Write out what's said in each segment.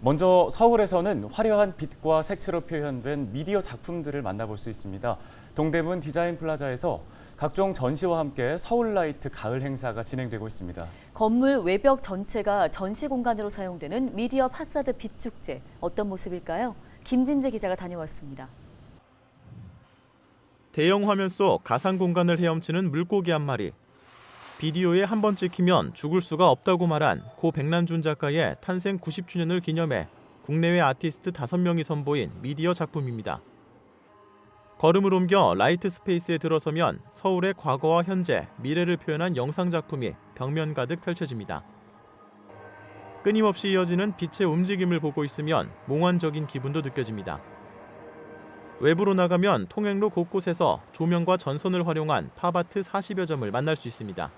먼저 서울에서는 화려한 빛과 색채로 표현된 미디어 작품들을 만나볼 수 있습니다. 동대문 디자인 플라자에서 각종 전시와 함께 서울라이트 가을 행사가 진행되고 있습니다. 건물 외벽 전체가 전시 공간으로 사용되는 미디어 파사드 빛축제 어떤 모습일까요? 김진재 기자가 다녀왔습니다. 대형 화면 속 가상 공간을 헤엄치는 물고기 한 마리. 비디오에 한 번 찍히면 죽을 수가 없다고 말한 고 백남준 작가의 탄생 90주년을 기념해 국내외 아티스트 5명이 선보인 미디어 작품입니다. 걸음을 옮겨 라이트 스페이스에 들어서면 서울의 과거와 현재, 미래를 표현한 영상 작품이 벽면 가득 펼쳐집니다. 끊임없이 이어지는 빛의 움직임을 보고 있으면 몽환적인 기분도 느껴집니다. 외부로 나가면 통행로 곳곳에서 조명과 전선을 활용한 팝아트 40여 점을 만날 수 있습니다.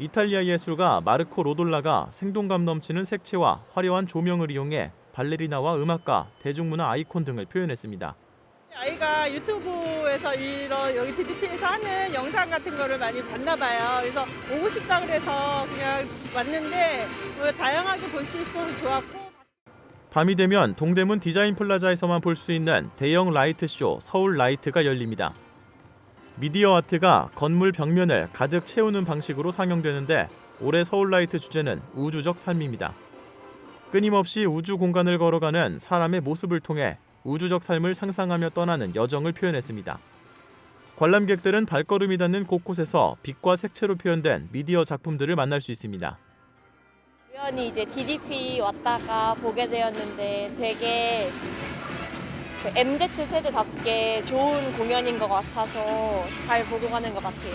이탈리아 예술가 마르코 로돌라가 생동감 넘치는 색채와 화려한 조명을 이용해 발레리나와 음악가, 대중문화 아이콘 등을 표현했습니다. 아이가 유튜브에서 이런 여기 DDP에서 하는 영상 같은 거를 많이 봤나 봐요. 그래서 오고 싶다 그래서 그냥 왔는데 뭐 다양하게 볼 수 있어서 좋았고 밤이 되면 동대문 디자인 플라자에서만 볼 수 있는 대형 라이트 쇼 서울 라이트가 열립니다. 미디어 아트가 건물 벽면을 가득 채우는 방식으로 상영되는데 올해 서울 라이트 주제는 우주적 삶입니다. 끊임없이 우주 공간을 걸어가는 사람의 모습을 통해 우주적 삶을 상상하며 떠나는 여정을 표현했습니다. 관람객들은 발걸음이 닿는 곳곳에서 빛과 색채로 표현된 미디어 작품들을 만날 수 있습니다. 우연히 이제 DDP 왔다가 보게 되었는데 되게 그 MZ 세대답게 좋은 공연인 것 같아서 잘 보고 가는 것 같아요.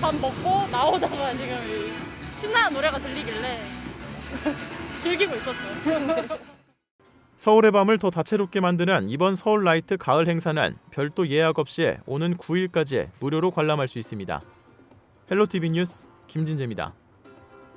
밥 먹고 나오다가 지금 이 신나는 노래가 들리길래 즐기고 있었죠. 서울의 밤을 더 다채롭게 만드는 이번 서울 라이트 가을 행사는 별도 예약 없이 오는 9일까지 무료로 관람할 수 있습니다. 헬로티비 뉴스 김진재입니다.